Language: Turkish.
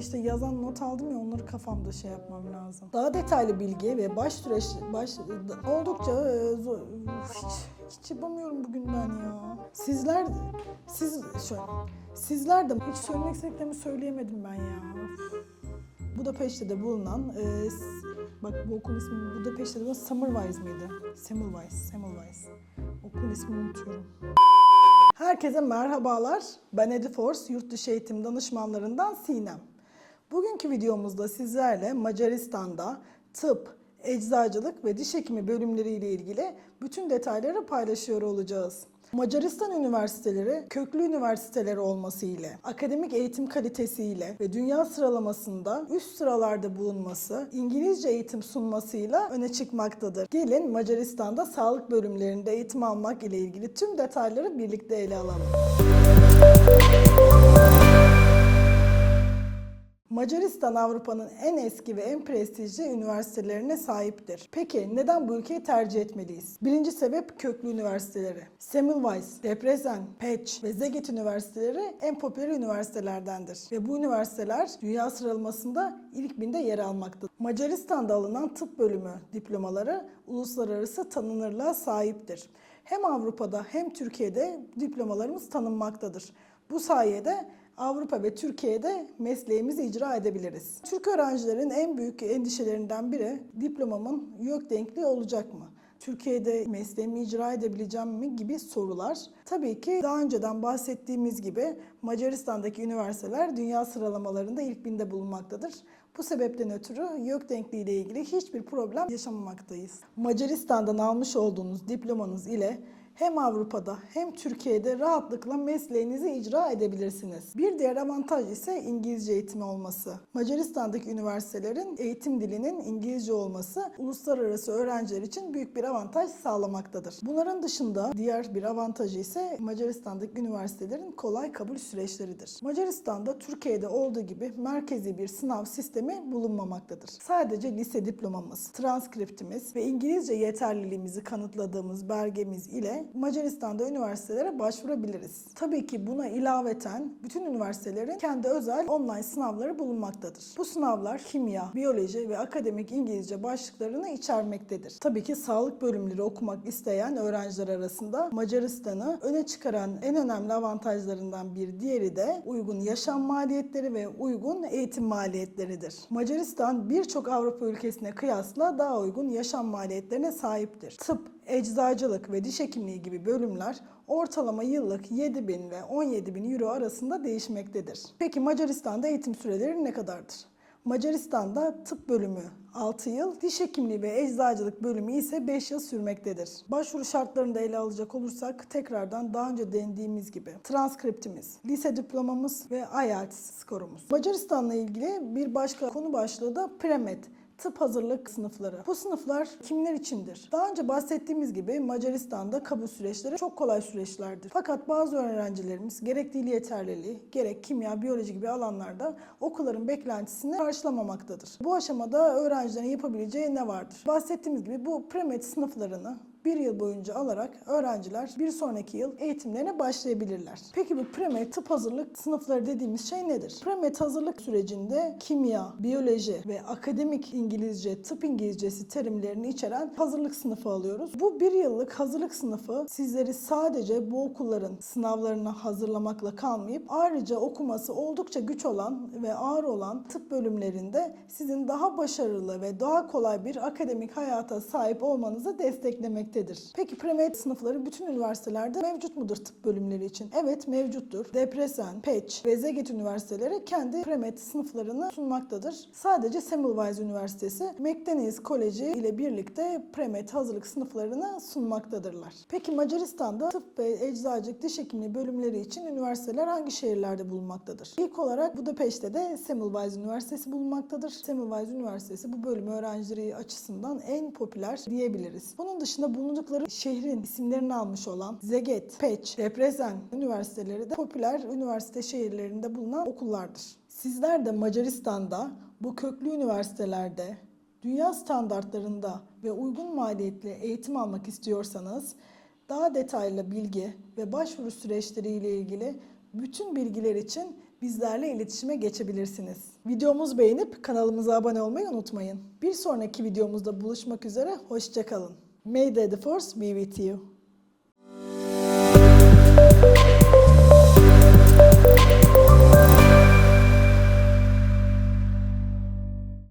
işte yazan not aldım ya onları kafamda şey yapmam lazım. Daha detaylı bilgi ve baş süreç baş oldukça e, zor, hiç, hiç yapamıyorum bugün ben ya. Sizler siz şöyle sizler de hiç söylemek istediklerimi söyleyemedim ben ya. Budapeşte'de bulunan e, bak bu okul ismi Budapeşte'de bulunan Semmelweis miydi? Semmelweis, Semmelweis. Okul ismini unutuyorum. Herkese merhabalar. Ben Ediforce Yurt Dışı Eğitim Danışmanlarından Sinem. Bugünkü videomuzda sizlerle Macaristan'da tıp, eczacılık ve diş hekimi bölümleriyle ilgili bütün detayları paylaşıyor olacağız. Macaristan üniversiteleri köklü üniversiteler olması ile, akademik eğitim kalitesiyle ve dünya sıralamasında üst sıralarda bulunması, İngilizce eğitim sunmasıyla öne çıkmaktadır. Gelin Macaristan'da sağlık bölümlerinde eğitim almak ile ilgili tüm detayları birlikte ele alalım. Macaristan Avrupa'nın en eski ve en prestijli üniversitelerine sahiptir. Peki neden bu ülkeyi tercih etmeliyiz? Birinci sebep köklü üniversiteleri. Semmelweis, Debrecen, Pécs ve Szeged üniversiteleri en popüler üniversitelerdendir. Ve bu üniversiteler dünya sıralamasında ilk binde yer almaktadır. Macaristan'da alınan tıp bölümü diplomaları uluslararası tanınırlığa sahiptir. Hem Avrupa'da hem Türkiye'de diplomalarımız tanınmaktadır. Bu sayede Avrupa ve Türkiye'de mesleğimizi icra edebiliriz. Türk öğrencilerin en büyük endişelerinden biri diplomamın YÖK denkliği olacak mı? Türkiye'de mesleğimi icra edebileceğim mi gibi sorular. Tabii ki daha önceden bahsettiğimiz gibi Macaristan'daki üniversiteler dünya sıralamalarında ilk binde bulunmaktadır. Bu sebepten ötürü YÖK denkliği ile ilgili hiçbir problem yaşamamaktayız. Macaristan'dan almış olduğunuz diplomanız ile hem Avrupa'da hem Türkiye'de rahatlıkla mesleğinizi icra edebilirsiniz. Bir diğer avantaj ise İngilizce eğitimi olması. Macaristan'daki üniversitelerin eğitim dilinin İngilizce olması uluslararası öğrenciler için büyük bir avantaj sağlamaktadır. Bunların dışında diğer bir avantajı ise Macaristan'daki üniversitelerin kolay kabul süreçleridir. Macaristan'da Türkiye'de olduğu gibi merkezi bir sınav sistemi bulunmamaktadır. Sadece lise diplomamız, transkriptimiz ve İngilizce yeterliliğimizi kanıtladığımız belgemiz ile Macaristan'da üniversitelere başvurabiliriz. Tabii ki buna ilaveten bütün üniversitelerin kendi özel online sınavları bulunmaktadır. Bu sınavlar kimya, biyoloji ve akademik İngilizce başlıklarını içermektedir. Tabii ki sağlık bölümleri okumak isteyen öğrenciler arasında Macaristan'ı öne çıkaran en önemli avantajlarından bir diğeri de uygun yaşam maliyetleri ve uygun eğitim maliyetleridir. Macaristan birçok Avrupa ülkesine kıyasla daha uygun yaşam maliyetlerine sahiptir. Tıp, eczacılık ve diş hekimliği gibi bölümler ortalama yıllık 7 bin ve 17 bin euro arasında değişmektedir. Peki Macaristan'da eğitim süreleri ne kadardır? Macaristan'da tıp bölümü 6 yıl, diş hekimliği ve eczacılık bölümü ise 5 yıl sürmektedir. Başvuru şartlarını da ele alacak olursak tekrardan daha önce değindiğimiz gibi transkriptimiz, lise diplomamız ve IELTS skorumuz. Macaristan'la ilgili bir başka konu başlığı da Premed tıp hazırlık sınıfları. Bu sınıflar kimler içindir? Daha önce bahsettiğimiz gibi Macaristan'da kabul süreçleri çok kolay süreçlerdir. Fakat bazı öğrencilerimiz gerek dil yeterliliği, gerek kimya, biyoloji gibi alanlarda okulların beklentisini karşılamamaktadır. Bu aşamada öğrencilerin yapabileceği ne vardır? Bahsettiğimiz gibi bu premed sınıflarını bir yıl boyunca alarak öğrenciler bir sonraki yıl eğitimlerine başlayabilirler. Peki bu premed tıp hazırlık sınıfları dediğimiz şey nedir? Premed hazırlık sürecinde kimya, biyoloji ve akademik İngilizce, tıp İngilizcesi terimlerini içeren hazırlık sınıfı alıyoruz. Bu bir yıllık hazırlık sınıfı sizleri sadece bu okulların sınavlarına hazırlamakla kalmayıp ayrıca okuması oldukça güç olan ve ağır olan tıp bölümlerinde sizin daha başarılı ve daha kolay bir akademik hayata sahip olmanızı desteklemektedir. Peki premed sınıfları bütün üniversitelerde mevcut mudur tıp bölümleri için? Evet mevcuttur. Debrecen, Pécs ve Szeged üniversiteleri kendi premed sınıflarını sunmaktadır. Sadece Semmelweis Üniversitesi McDaniels Koleji ile birlikte premed hazırlık sınıflarını sunmaktadırlar. Peki Macaristan'da tıp ve eczacılık diş hekimliği bölümleri için üniversiteler hangi şehirlerde bulunmaktadır? İlk olarak Budapeşte'de Semmelweis Üniversitesi bulunmaktadır. Semmelweis Üniversitesi bu bölüm öğrencileri açısından en popüler diyebiliriz. Bunun dışında bulundukları şehrin isimlerini almış olan Szeged, Pécs, Debrecen üniversiteleri de popüler üniversite şehirlerinde bulunan okullardır. Sizler de Macaristan'da bu köklü üniversitelerde dünya standartlarında ve uygun maliyetli eğitim almak istiyorsanız daha detaylı bilgi ve başvuru süreçleri ile ilgili bütün bilgiler için bizlerle iletişime geçebilirsiniz. Videomuzu beğenip kanalımıza abone olmayı unutmayın. Bir sonraki videomuzda buluşmak üzere, hoşçakalın. May the force be with you.